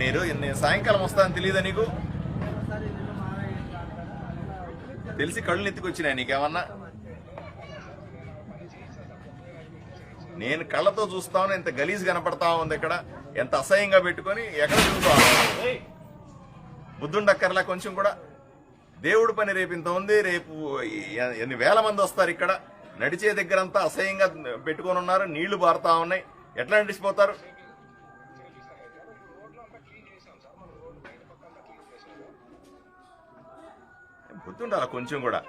నేను సాయంకాలం వస్తానని తెలియదా నీకు? తెలిసి కళ్ళు ఎత్తుకొచ్చినాయి నీకేమన్నా? నేను కళ్ళతో చూస్తాను ఎంత గలీజ్ కనపడతా ఉంది ఇక్కడ. ఎంత అసహ్యంగా పెట్టుకొని ఎక్కడ చూస్తాను బుద్ధుండక్కర్లా కొంచెం కూడా. దేవుడి పని రేపు ఇంత ఉంది రేపు ఎన్ని వేల మంది వస్తారు ఇక్కడ. నడిచే దగ్గరంతా అసహ్యంగా పెట్టుకొని ఉన్నారు నీళ్ళు పారుతా ఉన్నాయి. ఎట్లా నడిచిపోతారు? గుర్తుండాలా కొంచెం కూడా?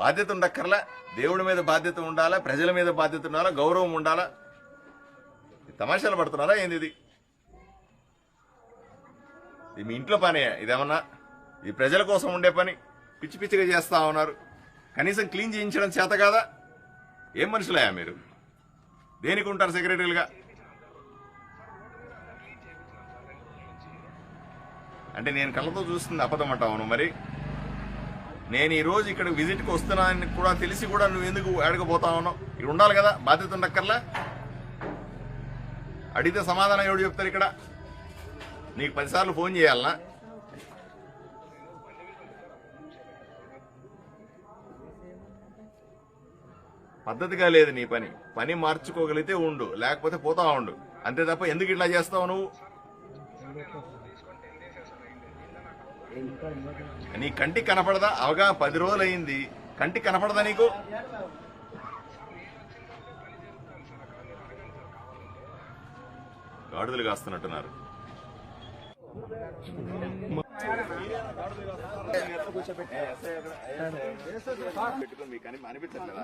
బాధ్యత ఉండక్కర్లా? దేవుడి మీద బాధ్యత ఉండాలా? ప్రజల మీద బాధ్యత ఉండాలా? గౌరవం ఉండాలా? తమాషాలు పడుతున్నారా ఏంది ఇది? ఇది మీ ఇంట్లో పని ఇదేమన్నా? ఇది ప్రజల కోసం ఉండే పని? పిచ్చి పిచ్చిగా చేస్తా ఉన్నారు. కనీసం క్లీన్ చేయించడం చేత కాదా? ఏం మనుషులయ్యా మీరు? దేనికి ఉంటారు సెక్రటరీలుగా? అంటే నేను కళ్ళతో చూస్తుంది అబద్ధం అంటావును మరి? నేను ఈరోజు ఇక్కడ విజిట్కి వస్తున్నానని కూడా తెలిసి కూడా నువ్వు ఎందుకు అడగబోతా ఉన్నావు? ఇక్కడ ఉండాలి కదా బాధ్యత ఉండక్కర్లా? అడిగితే సమాధానం ఎవడు చెప్తారు ఇక్కడ? నీకు పదిసార్లు ఫోన్ చేయాలనా? పద్ధతిగా లేదు నీ పని. పని మార్చుకోగలిగితే ఉండు లేకపోతే పోతా ఉండు. అంతే తప్ప ఎందుకు ఇట్లా చేస్తావు నువ్వు? నీ కంటికి కనపడదా అవగా పది రోజులు అయింది కంటికి కనపడదా నీకు గాడుదలు కాస్తున్నట్టున్నారు పెట్టుకొని మీకు అనిపించట్లేదా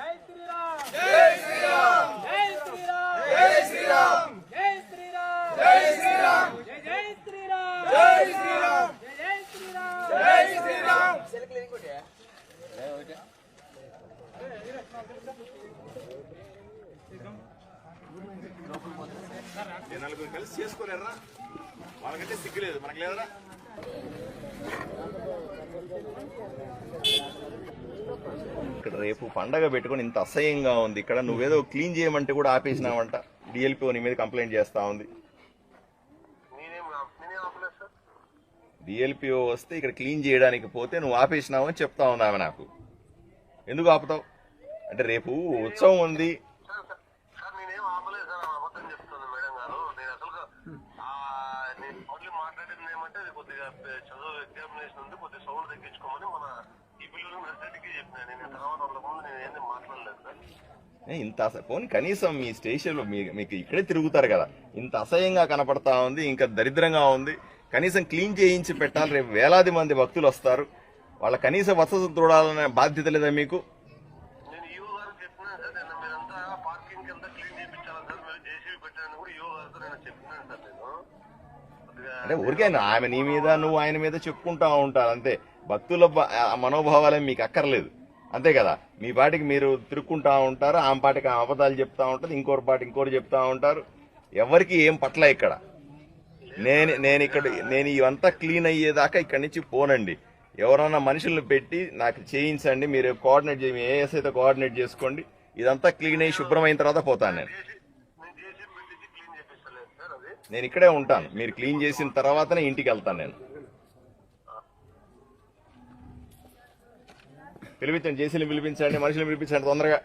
జై శ్రీరామ్ జై శ్రీరామ్ జై శ్రీరామ్ జై శ్రీరామ్ జై శ్రీరామ్ జై శ్రీరామ్ జై జై శ్రీరామ్ జై శ్రీరామ్ జై జై శ్రీరామ్ జై శ్రీరామ్ ఈ నలుగురు కలిసి చేసుకోలేరా వాళ్ళకంటే సిగ్గు లేదు మనకు లేదరా రేపు పండగ పెట్టుకొని ఇంత అసహ్యంగా ఉంది. ఇక్కడ నువ్వేదో క్లీన్ చేయమంటే కూడా ఆపేసినావంట. డిఎల్పి నీ మీద కంప్లైంట్ చేస్తా ఉంది. డిఎల్పిఓ వస్తే ఇక్కడ క్లీన్ చేయడానికి పోతే నువ్వు ఆపేసినావు అని చెప్తా ఆమె నాకు. ఎందుకు ఆపుతావు? అంటే రేపు ఉత్సవం ఉంది సార్ సార్ సార్ నేనేం ఆపలేదు సార్ ఆమె అబద్ధం చెప్తుంది మేడం గారు నేను అసలు నేను ఏమంటే అది కొద్దిగా చదువు ఎగ్జామినేషన్ ఉంది కొద్దిగా సౌండ్ తగ్గించుకోమని మన ఈ పిల్లలు చెప్పిన నేను తర్వాత వాళ్ళ ముందు నేను ఏంది మాట్లాడలేదు సార్ ఇంత పోనీ కనీసం మీ స్టేషన్లో మీ మీకు ఇక్కడే తిరుగుతారు కదా. ఇంత అసహ్యంగా కనపడతా ఉంది ఇంకా దరిద్రంగా ఉంది. కనీసం క్లీన్ చేయించి పెట్టాలి రేపు వేలాది మంది భక్తులు వస్తారు. వాళ్ళ కనీస వసతులు చూడాలనే బాధ్యత లేదా మీకు? అంటే ఊరికే ఆమె నీ మీద నువ్వు ఆయన మీద చెప్పుకుంటా ఉంటారు అంతే. భక్తుల మనోభావాలే మనోభావాలేం మీకు అక్కర్లేదు. అంతే కదా? మీ పాటికి మీరు తిరుక్కుంటా ఉంటారు ఆమె పాటికి ఆమె అబద్ధాలు చెప్తా ఉంటుంది ఇంకోటి పాటి ఇంకోటి చెప్తా ఉంటారు. ఎవరికి ఏం పట్ల ఇక్కడ? నేను నేను ఇక్కడ నేను ఇవంతా క్లీన్ అయ్యేదాకా ఇక్కడి నుంచి పోనండి. ఎవరన్నా మనుషులను పెట్టి నాకు చేయించండి మీరు కోఆర్డినేట్ చేయ ఏఎస్ అయితే కోఆర్డినేట్ చేసుకోండి. ఇదంతా క్లీన్ అయ్యి శుభ్రమైన తర్వాత పోతాను నేను జేసీబీ పెట్టించి క్లీన్ చేపిస్తలేదు సార్ అది నేను ఇక్కడే ఉంటాను. మీరు క్లీన్ చేసిన తర్వాతనే ఇంటికి వెళ్తాను నేను. పిలిపించండి జేసీని పిలిపించండి మనుషులు పిలిపించండి తొందరగా.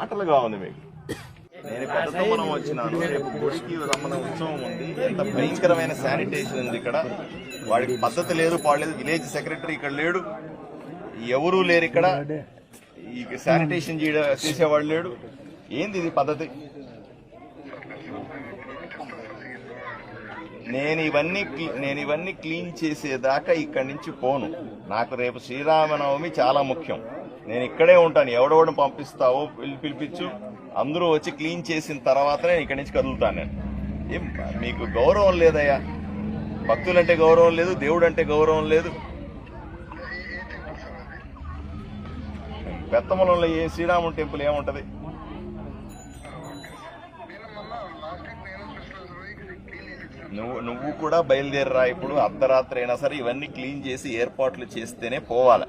ఆటలుగా ఉంది మీకు. నేను పెద్దతో మనం వచ్చినాను. రేపు గుడికి రమ్మన ఉత్సవం ఉంది. ఎంత భయంకరమైన శానిటేషన్ ఉంది ఇక్కడ. వాడికి పద్ధతి లేదు పాడలేదు విలేజ్ సెక్రటరీ ఇక్కడ లేడు. ఎవరూ లేరు ఇక్కడ. ఈ శానిటేషన్ చేయడం చేసేవాడు లేడు. ఏంది ఇది పద్ధతి? నేను ఇవన్నీ నేను ఇవన్నీ క్లీన్ చేసేదాకా ఇక్కడి నుంచి పోను. నాకు రేపు శ్రీరామనవమి చాలా ముఖ్యం. నేను ఇక్కడే ఉంటాను. ఎవడెవడిని పంపిస్తావో పిలి- పిలిపించు. అందరూ వచ్చి క్లీన్ చేసిన తర్వాతనే ఇక్కడి నుంచి కదులుతాను నేను. ఏం మీకు గౌరవం లేదయ్యా. భక్తులంటే గౌరవం లేదు దేవుడు అంటే గౌరవం లేదు. పెత్తమలంలో ఏ శ్రీరాముడు టెంపుల్ ఏముంటది? నువ్వు నువ్వు కూడా బయలుదేరరా ఇప్పుడు అర్ధరాత్రి అయినా సరే ఇవన్నీ క్లీన్ చేసి ఏర్పాట్లు చేస్తేనే పోవాలి.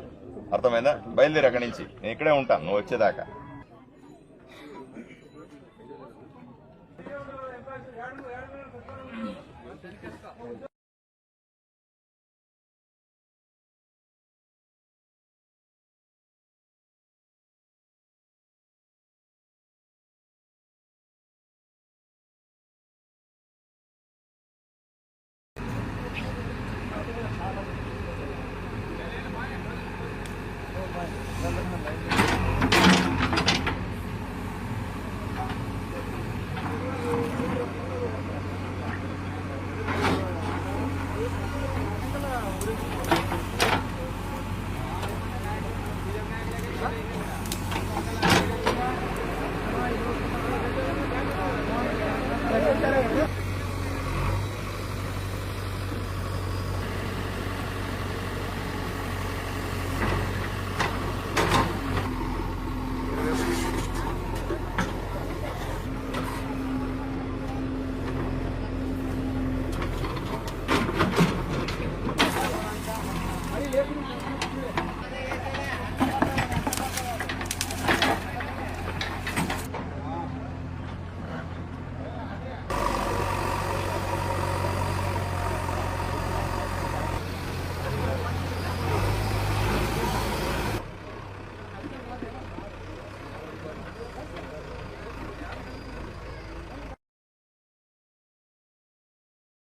అర్థమైందా? బయలుదేరి అక్కడి నుంచి. నేను ఇక్కడే ఉంటాను నువ్వు వచ్చేదాకా. ですか？